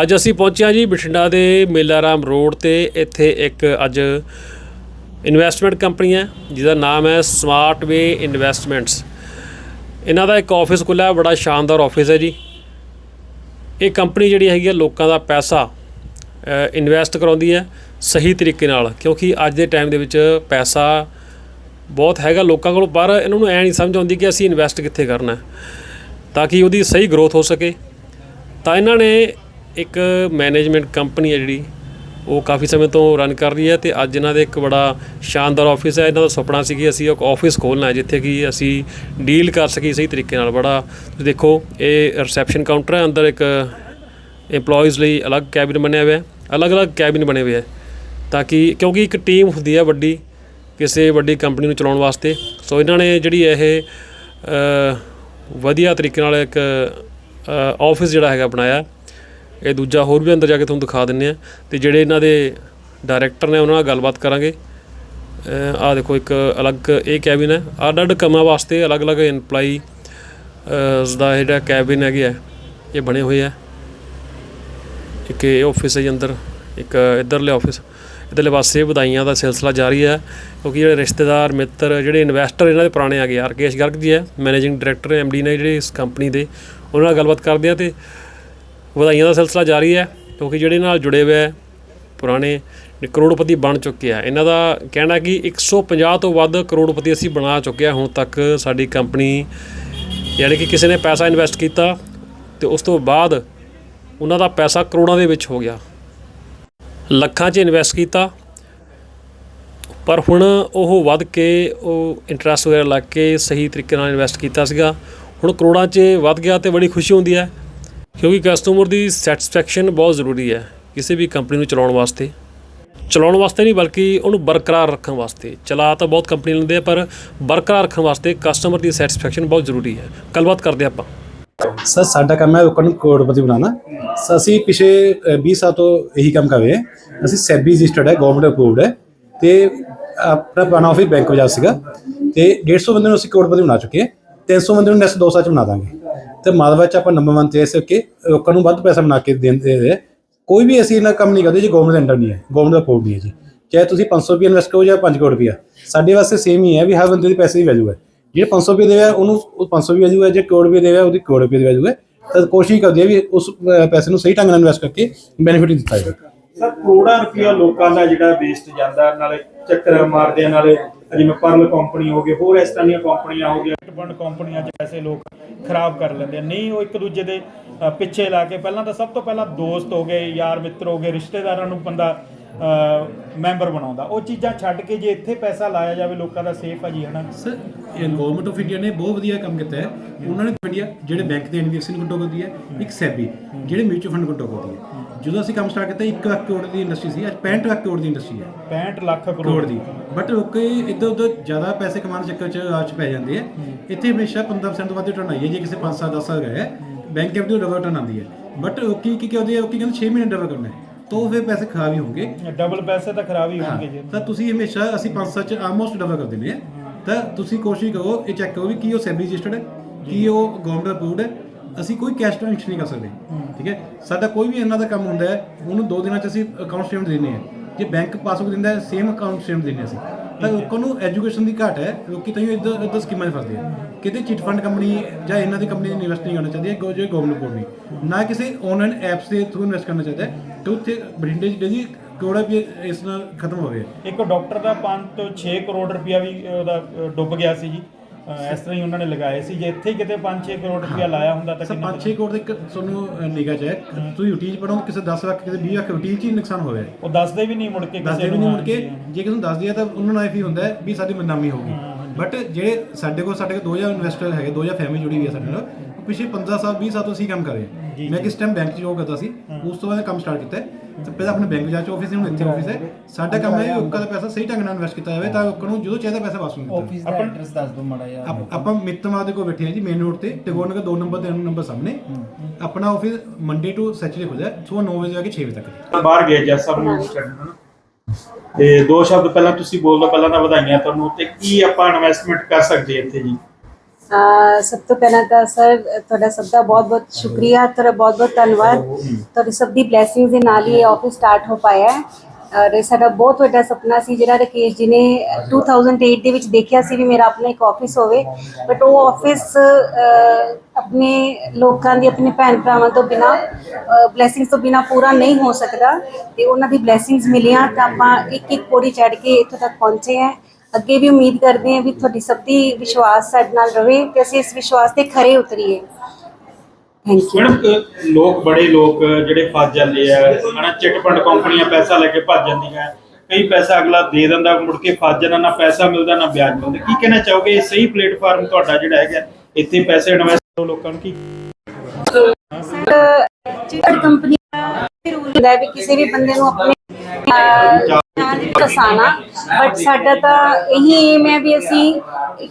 ਅੱਜ ਅਸੀਂ ਪਹੁੰਚੇ ਹਾਂ ਜੀ ਬਠਿੰਡਾ ਦੇ ਮੇਲਾਰਾਮ ਰੋਡ ਤੇ। ਇੱਥੇ ਇੱਕ ਅੱਜ ਇਨਵੈਸਟਮੈਂਟ ਕੰਪਨੀ ਹੈ, ਜਿਹਦਾ ਨਾਮ ਹੈ ਸਮਾਰਟ ਵੇ ਇਨਵੈਸਟਮੈਂਟਸ ਇਹਨਾਂ ਦਾ ਇੱਕ ਆਫਿਸ ਖੁੱਲ੍ਹਾ ਬੜਾ ਸ਼ਾਨਦਾਰ ਆਫਿਸ ਹੈ ਜੀ। ਇਹ ਕੰਪਨੀ ਜਿਹੜੀ ਹੈਗੀ ਹੈ, ਲੋਕਾਂ ਦਾ ਪੈਸਾ ਇਨਵੈਸਟ ਕਰਾਉਂਦੀ ਹੈ ਸਹੀ ਤਰੀਕੇ ਨਾਲ, ਕਿਉਂਕਿ ਅੱਜ ਦੇ ਟਾਈਮ ਦੇ ਵਿੱਚ ਪੈਸਾ ਬਹੁਤ ਹੈਗਾ ਲੋਕਾਂ ਕੋਲ, ਪਰ ਇਹਨਾਂ ਨੂੰ ਐ ਨਹੀਂ ਸਮਝ ਆਉਂਦੀ ਕਿ ਅਸੀਂ ਇਨਵੈਸਟ ਕਿੱਥੇ ਕਰਨਾ ਤਾਂ ਕਿ ਉਹਦੀ ਸਹੀ ਗਰੋਥ ਹੋ ਸਕੇ। ਤਾਂ ਇਹਨਾਂ ਨੇ ਇੱਕ ਮੈਨੇਜਮੈਂਟ ਕੰਪਨੀ ਹੈ ਜਿਹੜੀ, ਉਹ ਕਾਫੀ ਸਮੇਂ ਤੋਂ ਰਨ ਕਰ ਰਹੀ ਹੈ ਤੇ ਅੱਜ ਇਹਨਾਂ ਦੇ ਇੱਕ ਬੜਾ ਸ਼ਾਨਦਾਰ ਆਫਿਸ ਹੈ। ਇਹਨਾਂ ਦਾ ਸੁਪਨਾ ਸੀ ਕਿ ਅਸੀਂ ਇੱਕ ਆਫਿਸ ਖੋਲ੍ਹਣਾ ਹੈ, ਜਿੱਥੇ ਕਿ ਅਸੀਂ ਡੀਲ ਕਰ ਸਕੀਏ ਸਹੀ ਤਰੀਕੇ ਨਾਲ। ਬੜਾ, ਤੁਸੀਂ ਦੇਖੋ, ਇਹ ਰਿਸੈਪਸ਼ਨ ਕਾਊਂਟਰ ਹੈ, ਅੰਦਰ ਇੱਕ EMPLOYEES ਲਈ ਅਲੱਗ ਕੈਬਿਨ ਬਣਿਆ ਹੋਇਆ ਹੈ, ਅਲੱਗ-ਅਲੱਗ ਕੈਬਿਨ ਬਣੇ ਹੋਏ ਹੈ, ਤਾਂ ਕਿ, ਕਿਉਂਕਿ ਇੱਕ ਟੀਮ ਹੁੰਦੀ ਹੈ ਵੱਡੀ ਕਿਸੇ ਵੱਡੀ ਕੰਪਨੀ ਨੂੰ ਚਲਾਉਣ ਵਾਸਤੇ। ਸੋ ਇਹਨਾਂ ਨੇ ਜਿਹੜੀ ਇਹ ਵਧੀਆ ਤਰੀਕੇ ਨਾਲ ਇੱਕ ਆਫਿਸ ਜਿਹੜਾ ਹੈਗਾ ਬਣਾਇਆ। ਇਹ ਦੂਜਾ ਹੋਰ ਵੀ ਅੰਦਰ ਜਾ ਕੇ ਤੁਹਾਨੂੰ ਦਿਖਾ ਦਿੰਨੇ ਆ। ਤੇ ਜਿਹੜੇ ਇਹਨਾਂ ਦੇ ਡਾਇਰੈਕਟਰ ਨੇ, ਉਹਨਾਂ ਨਾਲ ਗੱਲਬਾਤ ਕਰਾਂਗੇ। ਆਹ ਦੇਖੋ, ਇੱਕ ਅਲੱਗ ਇਹ ਕੈਬਿਨ ਹੈ। ਅੱਡ ਅੱਡ ਕੰਮਾਂ ਵਾਸਤੇ ਅਲੱਗ-ਅਲੱਗ EMPLOYEE ਦਾ ਜਿਹੜਾ ਕੈਬਿਨ ਹੈਗੇ ਆ, ਇਹ ਬਣੇ ਹੋਏ ਆ। ਇੱਕ ਇਹ ਆਫਿਸ ਹੈ ਜੀ ਅੰਦਰ, ਇੱਕ ਇੱਧਰਲੇ ਆਫਿਸ ਇੱਧਰਲੇ ਪਾਸੇ ਵਧਾਈਆਂ ਦਾ ਸਿਲਸਿਲਾ ਜਾਰੀ ਹੈ। ਕਿਉਂਕਿ ਜਿਹੜੇ ਰਿਸ਼ਤੇਦਾਰ, ਮਿੱਤਰ, ਜਿਹੜੇ ਇਨਵੈਸਟਰ ਇਹਨਾਂ ਦੇ ਪੁਰਾਣੇ ਆ। ਗਏ ਆ ਗਰਗ ਜੀ ਹੈ ਮੈਨੇਜਿੰਗ ਡਾਇਰੈਕਟਰ ਐਮਡੀ ਨੇ ਜਿਹੜੇ ਇਸ ਕੰਪਨੀ ਦੇ। ਉਹਨਾਂ ਨਾਲ ਗੱਲਬਾਤ ਕਰਦੇ ਆ ਤੇ ਵਧਾਈਆਂ ਦਾ ਸਿਲਸਿਲਾ ਜਾਰੀ ਹੈ, ਕਿਉਂਕਿ ਜਿਹੜੇ ਨਾਲ ਜੁੜੇ ਹੋਏ ਹੈ, ਪੁਰਾਣੇ ਕਰੋੜਪਤੀ ਬਣ ਚੁੱਕੇ ਆ। ਇਹਨਾਂ ਦਾ ਕਹਿਣਾ ਕਿ 150 ਤੋਂ ਵੱਧ ਕਰੋੜਪਤੀ ਅਸੀਂ ਬਣਾ ਚੁੱਕੇ ਆ। ਹੁਣ ਤੱਕ ਸਾਡੀ ਕੰਪਨੀ ਯਾਨੀ ਕਿ ਕਿਸੇ ਨੇ ਪੈਸਾ ਇਨਵੈਸਟ ਕੀਤਾ ਤੇ ਉਸ ਤੋਂ ਬਾਅਦ ਉਹਨਾਂ ਦਾ ਪੈਸਾ ਕਰੋੜਾਂ ਦੇ ਵਿੱਚ ਹੋ ਗਿਆ। ਲੱਖਾਂ 'ਚ ਇਨਵੈਸਟ ਕੀਤਾ। ਪਰ ਹੁਣ ਉਹ ਵੱਧ ਕੇ ਉਹ ਇੰਟਰਸਟ ਵਗੈਰਾ ਲੱਗ ਕੇ ਸਹੀ ਤਰੀਕੇ ਨਾਲ ਇਨਵੈਸਟ ਕੀਤਾ ਸੀਗਾ। ਹੁਣ ਕਰੋੜਾਂ 'ਚ ਵੱਧ ਗਿਆ ਤੇ ਬੜੀ ਖੁਸ਼ੀ ਹੁੰਦੀ ਹੈ। ਕਿਉਂਕਿ ਕਸਟਮਰ ਦੀ ਸੈਟੀਸਫੈਕਸ਼ਨ ਬਹੁਤ ਜ਼ਰੂਰੀ ਹੈ ਕਿਸੇ ਵੀ ਕੰਪਨੀ ਨੂੰ ਚਲਾਉਣ ਵਾਸਤੇ। ਚਲਾਉਣ ਵਾਸਤੇ ਨਹੀਂ, ਬਲਕਿ ਉਹਨੂੰ ਬਰਕਰਾਰ ਰੱਖਣ ਵਾਸਤੇ। ਚਲਾ ਤਾਂ ਬਹੁਤ ਕੰਪਨੀ ਲੈਂਦੇ ਆ, ਪਰ ਬਰਕਰਾਰ ਰੱਖਣ ਵਾਸਤੇ ਕਸਟਮਰ ਦੀ ਸੈਟੀਸਫੈਕਸ਼ਨ ਬਹੁਤ ਜ਼ਰੂਰੀ ਹੈ। ਗੱਲਬਾਤ ਕਰਦੇ ਆਪਾਂ। ਸਰ, ਸਾਡਾ ਕੰਮ ਹੈ ਲੋਕਾਂ ਨੂੰ ਕਰੋੜਪਤੀ ਬਣਾਉਣਾ। ਸਰ, ਅਸੀਂ ਪਿਛੇ 20 ਸਾਲ ਤੋਂ ਇਹੀ ਕੰਮ ਕਰ ਰਹੇ ਹਾਂ। ਅਸੀਂ ਸੈਬੀ ਰਜਿਸਟਰਡ ਹੈ ਗਵਰਨਮੈਂਟ ਅਪਰੂਵਡ ਹੈ। ਤੇ ਆਪਣਾ ਪੁਰਾਣਾ ਆਫਿਸ ਬੈਂਕ ਵਜਾ ਸੀਗਾ। ਤੇ 150 ਬੰਦੇ ਨੂੰ ਅਸੀਂ ਕਰੋੜਪਤੀ ਬਣਾ ਚੁੱਕੇ ਹਾਂ। 300 ਬੰਦੇ ਨੂੰ ਨੈਕਸਟ 2 ਸਾਲ ਚ ਬਣਾ ਦਾਂਗੇ। ਤੇ ਮਾਲਵਾ ਚ ਆਪਾਂ ਨੰਬਰ 1 ਤੇ ਇਸ ਕੇ ਲੋਕਾਂ ਨੂੰ ਵੱਧ ਪੈਸਾ ਬਣਾ ਕੇ ਦਿੰਦੇ ਕੋਈ ਵੀ ਅਸੀਂ ਇਹਨਾਂ ਕੰਮ ਨਹੀਂ ਕਰਦੇ ਜੀ ਗਵਰਨਮੈਂਟ ਅੰਡਰ ਨਹੀਂ ਹੈ ਗਵਰਨਮੈਂਟ ਅਪਰੂਵਡ ਨਹੀਂ ਹੈ ਜੀ। ਚਾਹੇ ਤੁਸੀਂ 500 ਰੁਪਏ ਇਨਵੈਸਟ ਕਰੋ ਜਾਂ 5 ਕਰੋੜ ਰੁਪਏ ਸਾਡੇ ਵਾਸਤੇ ਸੇਮ ਹੀ ਹੈ ਵੀ ਹਰ ਬੰਦੇ ਦੀ ਪੈਸੇ ਦੀ ਵੈਲਿਊ ਹੈ। ਜਿਹੜੇ 500 ਰੁਪਏ ਦੇਵੇ ਉਹਨੂੰ ਉਹ 500 ਰੁਪਏ ਵੈਲਿਊ ਹੈ ਜੇ ਕਰੋੜ ਰੁਪਏ ਦੇਵੇ ਉਹਦੀ ਕਰੋੜ ਰੁਪਏ ਦੀ ਵੈਲਿਊ ਹੈ। ਤਾਂ ਕੋਸ਼ਿਸ਼ ਕਰਦੇ ਆ ਵੀ ਉਸ ਪੈਸੇ ਨੂੰ ਸਹੀ ਢੰਗ ਨਾਲ ਇਨਵੈਸਟ ਕਰਕੇ ਬੈਨੀਫਿਟ ਦਿੱਤਾ ਜਾਵੇ। ਸਰ ਕਰੋੜਾਂ ਰੁਪਇਆ ਲੋਕਾਂ ਦਾ ਜਿਹੜਾ ਵੇਸਟ ਜਾਂਦਾ ਨਾਲੇ ਚੱਕਰ ਮਾਰਦੇ ਆ, ਨਾਲੇ ਜਿਵੇਂ ਪਰਲ ਕੰਪਨੀ ਹੋ ਗਈ ਹੋਰ ਇਸ ਤਰ੍ਹਾਂ ਦੀਆਂ ਕੰਪਨੀਆਂ ਹੋ ਗਈਆਂ। ਫੰਡ ਕੰਪਨੀਆਂ 'ਚ ਪੈਸੇ ਲੋਕ ਖਰਾਬ ਕਰ ਲੈਂਦੇ ਨਹੀਂ, ਉਹ ਇੱਕ ਦੂਜੇ ਦੇ ਪਿੱਛੇ ਲਾ ਕੇ, ਪਹਿਲਾਂ ਤਾਂ ਸਭ ਤੋਂ ਪਹਿਲਾਂ ਦੋਸਤ ਹੋ ਗਏ, ਯਾਰ ਮਿੱਤਰ ਹੋ ਗਏ, ਰਿਸ਼ਤੇਦਾਰਾਂ ਨੂੰ ਬੰਦਾ ਮੈਂਬਰ ਬਣਾਉਂਦਾ। ਉਹ ਚੀਜ਼ਾਂ ਛੱਡ ਕੇ ਜੇ ਇੱਥੇ ਪੈਸਾ ਲਾਇਆ ਜਾਵੇ, ਲੋਕਾਂ ਦਾ ਸੇਫ ਆ ਜੀ, ਹਨਾ? ਸਰ, ਇਹ ਗਵਰਨਮੈਂਟ ਆਫ ਇੰਡੀਆ ਨੇ ਬਹੁਤ ਵਧੀਆ ਕੰਮ ਕੀਤਾ ਹੈ। ਉਹਨਾਂ ਨੇ ਇੰਡੀਆ, ਜਿਹੜੇ ਬੈਂਕ ਦੇ ਐਨਬੀਐਫਸੀ ਨੂੰ ਕੰਟਰੋਲ ਕਰਦੀ ਹੈ, ਇੱਕ ਸੈਬੀ ਜਿਹੜੇ ਮਿਊਚੁਅਲ ਫੰਡ ਕੰਟਰੋਲ ਕਰਦੀ ਹੈ। ਜਦੋਂ ਅਸੀਂ ਕੰਮ ਸਟਾਰਟ ਕੀਤਾ 1 ਲੱਖ ਕਰੋੜ ਦੀ ਇੰਡਸਟਰੀ ਸੀ। ਅੱਜ 65 ਲੱਖ ਕਰੋੜ ਦੀ ਇੰਡਸਟਰੀ ਹੈ। 65 ਲੱਖ ਕਰੋੜ। ਦੀ। ਬਟ ਲੋਕ ਇੱਧਰ ਉੱਧਰ ਜ਼ਿਆਦਾ ਪੈਸੇ ਕਮਾਉਣ ਦੇ ਚੱਕਰ 'ਚ ਆਚ ਪੈ ਜਾਂਦੇ ਆ। ਇੱਥੇ ਹਮੇਸ਼ਾ 15% ਤੋਂ ਵੱਧ ਰਿਟਰਨ ਆਈ ਹੈ। ਜੇ ਕਿਸੇ 5 ਸਾਲ 10 ਸਾਲ ਗਏ ਬੈਂਕ ਕੈਪੀਟਲ ਡਬਲ ਰਿਟਰਨ ਆਉਂਦੀ ਹੈ। ਬਟ ਲੋਕੀ ਕੀ ਕਹਿੰਦੇ ਆ ਲੋਕੀ ਕਹਿੰਦੇ 6 ਮਹੀਨੇ ਡਬਲ ਕਰਨਾ ਹੈ। ਤਾਂ ਉਹ ਫਿਰ ਪੈਸੇ ਖਰਾਬ ਹੀ ਹੋਣਗੇ। ਡਬਲ ਪੈਸੇ ਤਾਂ ਖਰਾਬ ਹੀ ਹੋਣਗੇ ਜੀ। ਤਾਂ ਤੁਸੀਂ ਹਮੇਸ਼ਾ ਅਸੀਂ 5 ਸਾਲ 'ਚ ਆਲਮੋਸਟ ਡਬਲ ਕਰ ਦਿੰਦੇ ਆ ਤਾਂ ਤੁਸੀਂ ਕੋਸ਼ਿਸ਼ ਕਰੋ ਇਹ ਚੈੱਕ ਕਰੋ ਵੀ ਕੀ ਉਹ ਸੈਬੀ ਰਜਿਸਟਰਡ ਹੈ ਕੀ ਉਹ ਗਵਰਨਮੈਂਟ ਅਪਰੂਵਡ ਹੈ। ਅਸੀਂ ਕੋਈ ਕੈਸ਼ ਟ੍ਰਾਂਜੈਕਸ਼ਨ ਨਹੀਂ ਕਰ ਸਕਦੇ ਠੀਕ ਹੈ? ਸਾਡਾ ਕੋਈ ਵੀ ਇਹਨਾਂ ਦਾ ਕੰਮ ਹੁੰਦਾ ਹੈ ਉਹਨੂੰ ਦੋ ਦਿਨਾਂ 'ਚ ਅਸੀਂ ਅਕਾਊਂਟ ਸਟੇਟਮੈਂਟ ਦਿੰਦੇ ਹਾਂ। ਜੇ ਬੈਂਕ ਪਾਸਬੁੱਕ ਦਿੰਦਾ ਹੈ ਸੇਮ ਅਕਾਊਂਟ ਸਟੇਟਮੈਂਟ ਦਿੰਦੇ ਹਾਂ ਅਸੀਂ। ਤਾਂ ਲੋਕਾਂ ਨੂੰ ਐਜੂਕੇਸ਼ਨ ਦੀ ਘਾਟ ਹੈ ਲੋਕੀ ਤਾਂ ਇੱਧਰ ਇੱਧਰ ਸਕੀਮਾਂ 'ਚ ਫਸਦੇ ਆ। ਕਿਤੇ ਚਿਟ ਫੰਡ ਕੰਪਨੀ ਜਾਂ ਇਹਨਾਂ ਦੀ ਕੰਪਨੀ ਇਨਵੈਸਟ ਨਹੀਂ ਕਰਨਾ ਚਾਹੀਦੀ ਹੈ ਜੋ ਗਵਰਨਮੈਂਟ ਕੋਲ ਨਹੀਂ। ਨਾ ਕਿਸੇ ਆਨਲਾਈਨ ਐਪਸ ਦੇ ਥਰੂ ਇਨਵੈਸਟ ਕਰਨਾ ਚਾਹੀਦਾ ਹੈ ਤੇ ਉੱਥੇ ਬਰਿੰਡੇ ਜਿਹੜੀ ਕਰੋੜਾ ਵੀ ਇਸ ਨਾਲ ਖਤਮ ਹੋਵੇ ਇੱਕ ਡਾਕਟਰ ਦਾ 5 ਤੋਂ 6 ਕਰੋੜ ਰੁਪਇਆ ਵੀ ਉਹਦਾ ਡੁੱਬ ਗਿਆ ਸੀ ਜੀ। ਇਸ ਤਰ੍ਹਾਂ ਹੀ ਉਹਨਾਂ ਨੇ ਲਗਾਏ ਸੀ। ਜੇ ਇੱਥੇ ਹੀ ਕਿਤੇ 5-6 ਕਰੋੜ ਰੁਪਇਆ ਲਾਇਆ ਹੁੰਦਾ ਤਾਂ ਸਰ ਕਿੰਨਾ 5-6 ਕਰੋੜ ਦੇ ਤੁਹਾਨੂੰ ਨਿਗਾਹ ਚ ਹੈ। ਤੁਸੀਂ ਉਟੀਜ ਪੜੋ ਕਿਸੇ 10 ਲੱਖ ਕਿਸੇ 20 ਲੱਖ ਉਟੀਜ ਚ ਹੀ ਨੁਕਸਾਨ ਹੋਇਆ ਉਹ ਦੱਸਦੇ ਵੀ ਨਹੀਂ ਮੁੜ ਕੇ ਕਿਸੇ ਨੂੰ ਮੁੜ ਕੇ। ਜੇ ਕਿਸੇ ਨੂੰ ਦੱਸ ਦਿਆ ਤਾਂ ਉਹਨਾਂ ਨੂੰ ਇਹ ਵੀ ਹੁੰਦਾ ਵੀ ਸਾਡੀ ਬਦਨਾਮੀ ਹੋਊਗੀ। ਬਟ ਜਿਹੜੇ ਸਾਡੇ ਕੋਲ ਸਾਡੇ ਕੋਲ 2000 ਇਨਵੈਸਟਰ ਹੈਗੇ 2000 ਫੈਮਿਲੀ ਜੁੜੀ ਹੋਈ ਹੈ ਸਾਡੇ ਨਾਲ ਪਿਛਲੇ 15 ਸਾਲ 20 ਸਾਲ ਤੋਂ ਅਸੀਂ ਕੰਮ ਕਰ ਰਹੇ ਹਾਂ। ਮੈਂ ਕਿਸ ਟਾਈਮ ਬੈਂਕ 'ਚ ਜੋਬ ਕਰਦਾ ਸੀ ਉਸ ਤੋਂ ਬਾਅਦ ਕੰਮ ਸਟਾਰਟ ਕੀਤਾ ਤੇ ਪਹਿਲਾਂ ਆਪਣੇ ਬੈਂਕ ਜਾ ਆਫਿਸ ਹੁਣ ਇੱਥੇ ਆਫਿਸ ਹੈ ਸਾਡਾ ਕੰਮ ਹੈ ਲੋਕਾਂ ਦਾ ਪੈਸਾ ਸਹੀ ਢੰਗ ਨਾਲ ਇਨਵੈਸਟ ਕੀਤਾ ਜਾਵੇ ਤਾਂ ਲੋਕਾਂ ਨੂੰ ਜਦੋਂ ਚਾਹੀਦਾ ਪੈਸਾ ਵਾਪਸ ਮਿਲਦਾ ਆਫਿਸ ਦਾ ਐਡਰੈਸ ਦੱਸ ਦਿਓ ਮਾੜਾ ਜਿਹਾ। ਆਪ- ਮਿੱਤਰਵਾਦ ਦੇ ਕੋਲ ਬੈਠੇ ਹਾਂ ਜੀ ਮੇਨ ਰੋਡ ਤੇ। ਟੈਗੋਰ ਨਗਰ 2 ਨੰਬਰ ਤੇ ਨੰਬਰ ਸਾਹਮਣੇ। ਆਪਣਾ ਆਫਿਸ ਮੰਡੇ ਟੂ ਸੈਚਰਡੇ ਖੁੱਲਦਾ ਸਵੇਰ 9 ਵਜੇ ਜਾ ਕੇ 6 ਵਜੇ ਤੱਕ। ਬਾਹਰ ਗਏ ਜੱਜ ਸਾਹਿਬ ਨੂੰ ਛੱਡਣਾ ਤੇ ਦੋ ਸ਼ਬਦ ਪਹਿਲਾਂ ਤੁਸੀਂ ਬੋਲ ਦਿਓ ਪਹਿਲਾਂ ਤਾਂ ਵਧਾਈਆਂ ਤੁਹਾਨੂੰ। ਤੇ ਕੀ ਆਪਾਂ ਇਨਵੈਸਟਮੈਂਟ ਕਰ ਸਕਦੇ ਹਾਂ ਇੱਥੇ ਜੀ? ਸਭ ਤੋਂ ਪਹਿਲਾਂ ਤਾਂ ਸਰ, ਤੁਹਾਡਾ ਸਭ ਦਾ ਬਹੁਤ-ਬਹੁਤ ਸ਼ੁਕਰੀਆ, ਤੁਹਾਡਾ ਬਹੁਤ-ਬਹੁਤ ਧੰਨਵਾਦ। ਤੁਹਾਡੀ ਸਭ ਦੀ ਬਲੇਸਿੰਗਸ ਦੇ ਨਾਲ ਹੀ ਇਹ ਆਫਿਸ ਸਟਾਰਟ ਹੋ ਪਾਇਆ ਹੈ। ਔਰ ਇਹ ਸਾਡਾ ਬਹੁਤ ਵੱਡਾ ਸੁਪਨਾ ਸੀ, ਜਿਹੜਾ ਰਕੇਸ਼ ਜੀ ਨੇ 2008 ਦੇ ਵਿੱਚ ਦੇਖਿਆ ਸੀ ਵੀ ਮੇਰਾ ਆਪਣਾ ਇੱਕ ਆਫਿਸ ਹੋਵੇ। ਬਟ ਉਹ ਆਫਿਸ ਆਪਣੇ ਲੋਕਾਂ ਦੀ, ਆਪਣੇ ਭੈਣ ਭਰਾਵਾਂ ਤੋਂ ਬਿਨਾ ਬਲੇਸਿੰਗਸ ਤੋਂ ਬਿਨਾ ਪੂਰਾ ਨਹੀਂ ਹੋ ਸਕਦਾ। ਤੇ ਉਹਨਾਂ ਦੀ ਬਲੇਸਿੰਗਸ ਮਿਲੀਆਂ ਤਾਂ ਆਪਾਂ ਇੱਕ ਇੱਕ ਪੌੜੀ ਚੜ੍ਹ ਕੇ ਇੱਥੋਂ ਤੱਕ ਪਹੁੰਚੇ ਹਾਂ। ਅੱਗੇ ਵੀ ਉਮੀਦ ਕਰਦੇ ਹਾਂ ਵੀ ਤੁਹਾਡੀ ਸਭ ਦੀ ਵਿਸ਼ਵਾਸ ਸਾਡੇ ਨਾਲ ਰਵੇ ਤੇ ਅਸੀਂ ਇਸ ਵਿਸ਼ਵਾਸ ਤੇ ਖਰੇ ਉਤਰੀਏ। ਥੈਂਕ ਯੂ ਮੈਡਮ ਲੋਕ ਬੜੇ ਲੋਕ ਜਿਹੜੇ ਫਸ ਜਾਂਦੇ ਆ ਹਨਾ ਚਿੱਟ ਫੰਡ ਕੰਪਨੀਆਂ ਪੈਸਾ ਲੈ ਕੇ ਭੱਜ ਜਾਂਦੀਆਂ ਕਈ ਪੈਸਾ ਅਗਲਾ ਦੇ ਦਿੰਦਾ ਮੁੜ ਕੇ ਫਸ ਜਾਂਦਾ ਨਾ ਪੈਸਾ ਮਿਲਦਾ ਨਾ ਵਿਆਜ ਮਿਲਦਾ। ਕੀ ਕਹਿਣਾ ਚਾਹੋਗੇ? ਇਹ ਸਹੀ ਪਲੇਟਫਾਰਮ ਤੁਹਾਡਾ ਜਿਹੜਾ ਹੈਗਾ ਇੱਥੇ ਪੈਸੇ ਇਨਵੈਸਟ ਕਰੋ ਲੋਕਾਂ ਨੂੰ ਕੀ ਕੰਪਨੀ ਰੂਲ ਹੁੰਦਾ ਹੈ ਵੀ ਕਿਸੇ ਵੀ ਬੰਦੇ ਨੂੰ ਆਪਣੇ ਨਾਲ ਬਟ ਸਾਡਾ ਤਾਂ ਇਹੀ ਏਮ ਹੈ ਵੀ ਅਸੀਂ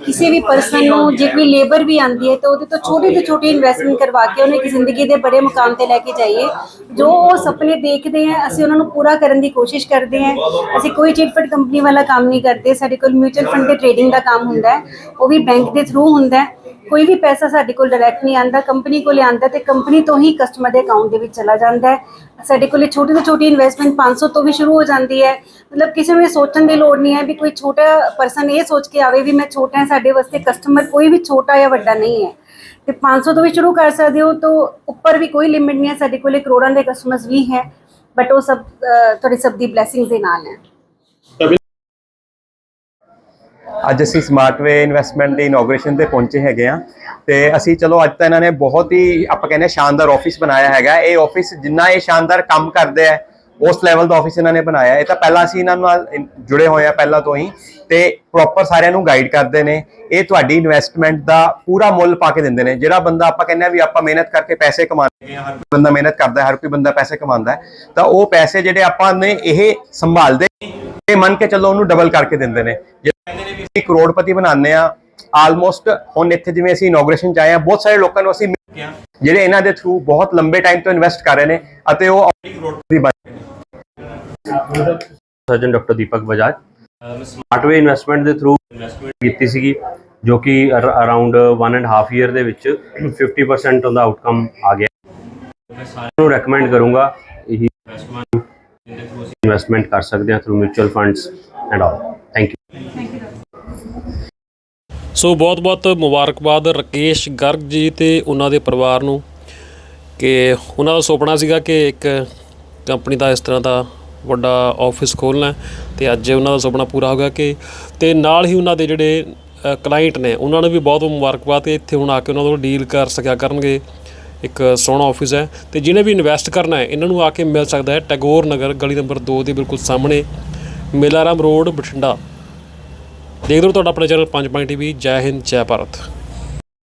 ਕਿਸੇ ਵੀ ਪਰਸਨ ਨੂੰ ਜੇ ਕੋਈ ਲੇਬਰ ਵੀ ਆਂਦੀ ਹੈ ਤਾਂ ਉਹਦੇ ਤੋਂ ਛੋਟੀ ਤੋਂ ਛੋਟੀ ਇਨਵੈਸਟਮੈਂਟ ਕਰਵਾ ਕੇ ਉਹਨੂੰ ਇੱਕ ਜ਼ਿੰਦਗੀ ਦੇ ਬੜੇ ਮੁਕਾਮ ਤੇ ਲੈ ਕੇ ਜਾਈਏ। ਜੋ ਉਹ ਸੁਪਨੇ ਦੇਖਦੇ ਆ, ਅਸੀਂ ਉਹਨਾਂ ਨੂੰ ਪੂਰਾ ਕਰਨ ਦੀ ਕੋਸ਼ਿਸ਼ ਕਰਦੇ ਹਾਂ ਅਸੀਂ ਕੋਈ ਚਿਟਫਟ ਕੰਪਨੀ ਵਾਲਾ ਕੰਮ ਨਹੀਂ ਕਰਦੇ। ਸਾਡੇ ਕੋਲ ਮਿਊਚੁਅਲ ਫੰਡ ਦੇ ਟ੍ਰੇਡਿੰਗ ਦਾ ਕੰਮ ਹੁੰਦਾ ਹੈ। ਉਹ ਵੀ ਬੈਂਕ ਦੇ ਥਰੂ ਹੁੰਦਾ ਹੈ। ਕੋਈ ਵੀ ਪੈਸਾ ਸਾਡੇ ਕੋਲ ਡਾਇਰੈਕਟ ਨਹੀਂ ਆਂਦਾ ਕੰਪਨੀ ਕੋਲ ਆਂਦਾ ਤੇ ਕੰਪਨੀ ਤੋਂ ਹੀ ਕਸਟਮਰ ਦੇ ਅਕਾਊਂਟ ਦੇ ਵਿੱਚ ਚਲਾ ਜਾਂਦਾ ਹੈ। ਸਾਡੇ ਕੋਲ ਛੋਟੀ ਤੋਂ ਛੋਟੀ ਇਨਵੈਸਟਮੈਂਟ 500 ਤੋਂ ਵੀ ਸ਼ੁਰੂ ਹੋ ਜਾਂਦੀ ਹੈ। ਮਤਲਬ ਕਿਸੇ ਨੂੰ ਇਹ ਸੋਚਣ ਦੀ ਲੋੜ ਨਹੀਂ ਹੈ ਵੀ ਕੋਈ ਛੋਟਾ ਪਰਸਨ ਇਹ ਸੋਚ ਕੇ ਆਵੇ ਵੀ ਮੈਂ ਛੋਟਾ ਹਾਂ ਸਾਡੇ ਵਾਸਤੇ ਕਸਟਮਰ ਕੋਈ ਵੀ ਛੋਟਾ ਜਾਂ ਵੱਡਾ ਨਹੀਂ ਹੈ। ਤੇ 500 ਤੋਂ ਵੀ ਸ਼ੁਰੂ ਕਰ ਸਕਦੇ ਹੋ ਤੋਂ ਉੱਪਰ ਵੀ ਕੋਈ ਲਿਮਿਟ ਨਹੀਂ ਹੈ ਸਾਡੇ ਕੋਲ ਕਰੋੜਾਂ ਦੇ ਕਸਟਮਰਸ ਵੀ ਹੈ ਬਟ ਉਹ ਸਭ ਅਹ, ਤੁਹਾਡੀ ਸਭ ਦੀ ਬਲੇਸਿੰਗਸ ਦੇ ਨਾਲ ਹੈ। ਅੱਜ ਅਸੀਂ ਸਮਾਰਟਵੇ ਇਨਵੈਸਟਮੈਂਟ ਦੇ ਇਨੋਗ੍ਰੇਸ਼ਨ ਤੇ ਪਹੁੰਚੇ ਹੈਗੇ ਆ ਤੇ ਅਸੀਂ ਚਲੋ ਅੱਜ ਤਾਂ ਇਹਨਾਂ ਨੇ ਬਹੁਤ ਹੀ ਆਪਾਂ ਕਹਿੰਦੇ ਹਾਂ ਸ਼ਾਨਦਾਰ ਆਫਿਸ ਬਣਾਇਆ ਹੈਗਾ। ਇਹ ਆਫਿਸ ਜਿੰਨਾ ਇਹ ਸ਼ਾਨਦਾਰ ਕੰਮ ਕਰਦੇ ਆ, ਉਸ ਲੈਵਲ ਦਾ ਆਫਿਸ ਇਹਨਾਂ ਨੇ ਬਣਾਇਆ। ਇਹ ਤਾਂ ਪਹਿਲਾਂ ਅਸੀਂ ਇਹਨਾਂ ਨਾਲ ਜੁੜੇ ਹੋਏ ਆ ਪਹਿਲਾਂ ਤੋਂ ਹੀ ਤੇ ਪ੍ਰੋਪਰ ਸਾਰਿਆਂ ਨੂੰ ਗਾਈਡ ਕਰਦੇ ਨੇ। ਇਹ ਤੁਹਾਡੀ ਇਨਵੈਸਟਮੈਂਟ ਦਾ ਪੂਰਾ ਮੁੱਲ ਪਾ ਕੇ ਦਿੰਦੇ ਨੇ। ਜਿਹੜਾ ਬੰਦਾ ਆਪਾਂ ਕਹਿੰਦੇ ਆ ਵੀ ਆਪਾਂ ਮਿਹਨਤ ਕਰਕੇ ਪੈਸੇ ਕਮਾਉਂਦੇ ਹਾਂ, ਹਰ ਕੋਈ ਬੰਦਾ ਮਿਹਨਤ ਕਰਦਾ ਹਰ ਕੋਈ ਬੰਦਾ ਪੈਸੇ ਕਮਾਉਂਦਾ ਤਾਂ ਉਹ ਪੈਸੇ ਜਿਹੜੇ ਆਪਾਂ ਨੇ ਇਹ ਸੰਭਾਲਦੇ ਇਹ ਮੰਨ ਕੇ ਚੱਲੋ ਉਹਨੂੰ ਡਬਲ ਕਰਕੇ ਦਿੰਦੇ ਨੇ। ਜੇ ਕਹਿੰਦੇ ਨੇ ਵੀ ਅਸੀਂ ਕਰੋੜਪਤੀ ਬਣਾਉਂਦੇ ਆ ਆਲਮੋਸਟ ਹੁਣ ਇੱਥੇ ਜਿਵੇਂ ਅਸੀਂ ਇਨੋਗ੍ਰੇਸ਼ਨ ਚ ਆਏ ਆ ਬਹੁਤ ਸਾਰੇ ਲੋਕਾਂ ਨੂੰ ਅਸੀਂ ਮਿਲ ਹਾਂ ਜਿਹੜੇ ਇਹਨਾਂ ਦੇ ਥਰੂ ਬਹੁਤ ਲੰਬੇ ਟਾਈਮ ਤੋਂ ਇਨਵੈਸਟ ਕਰ ਰਹੇ ਨੇ ਅਤੇ ਉਹ ਕਰੋੜਪਤੀ ਬਣ surgeon doctor Deepak Bajaj Smartway investment ਦੇ ਥਰੂ ਇਨਵੈਸਟਮੈਂਟ ਕੀਤੀ ਸੀਗੀ ਜੋ ਕਿ ਅਰਾਊਂਡ 1 ਐਂਡ ਹਾਫ ਈਅਰ ਦੇ ਵਿੱਚ 50% ਉਹਦਾ ਆਊਟਕਮ ਆ ਗਿਆ। ਮੈਂ ਸਾਰਿਆਂ ਨੂੰ ਰეკਮੈਂਡ ਕਰੂੰਗਾ ਇਹੀ ਇਨਵੈਸਟਮੈਂਟ ਇਨਵੈਸਟਮੈਂਟ ਕਰ ਸਕਦੇ ਹਾਂ through mutual funds and all thank you so ਬਹੁਤ-ਬਹੁਤ ਮੁਬਾਰਕਬਾਦ ਰਕੇਸ਼ ਗਰਗ ਜੀ ਤੇ ਉਹਨਾਂ ਦੇ ਪਰਿਵਾਰ ਨੂੰ ਕਿ ਉਹਨਾਂ ਦਾ ਸੁਪਨਾ ਸੀਗਾ ਕਿ ਇੱਕ ਕੰਪਨੀ ਦਾ ਇਸ ਤਰ੍ਹਾਂ ਦਾ ਵੱਡਾ ਆਫਿਸ ਖੋਲ੍ਹਣਾ ਹੈ ਤੇ ਅੱਜ ਉਹਨਾਂ ਦਾ ਸੁਪਨਾ ਪੂਰਾ ਹੋ ਗਿਆ ਕਿ ਤੇ ਨਾਲ ਹੀ ਉਹਨਾਂ ਦੇ ਜਿਹੜੇ ਕਲਾਇੰਟ ਨੇ, ਉਹਨਾਂ ਨੂੰ ਵੀ ਬਹੁਤ ਮੁਬਾਰਕਬਾਦ ਤੇ ਇੱਥੇ ਹੁਣ ਆ ਕੇ ਉਹਨਾਂ ਤੋਂ ਡੀਲ ਕਰ ਸਕਿਆ ਕਰਨਗੇ। ਇੱਕ ਸੋਹਣਾ ਆਫਿਸ ਹੈ ਤੇ ਜਿਹਨੇ ਵੀ ਇਨਵੈਸਟ ਕਰਨਾ ਹੈ, ਇਹਨਾਂ ਨੂੰ ਆ ਕੇ ਮਿਲ ਸਕਦਾ ਹੈ ਟੈਗੋਰ ਨਗਰ, ਗਲੀ ਨੰਬਰ 2 ਦੇ ਬਿਲਕੁਲ ਸਾਹਮਣੇ, ਮੇਲਾਰਾਮ ਰੋਡ, ਬਠਿੰਡਾ। ਦੇਖਦੇ ਰਹੋ ਤੁਹਾਡਾ ਆਪਣਾ ਚੈਨਲ ਪੰਜ ਪੰਜ ਟੀਵੀ ਜੈ ਹਿੰਦ, ਜੈ ਭਾਰਤ।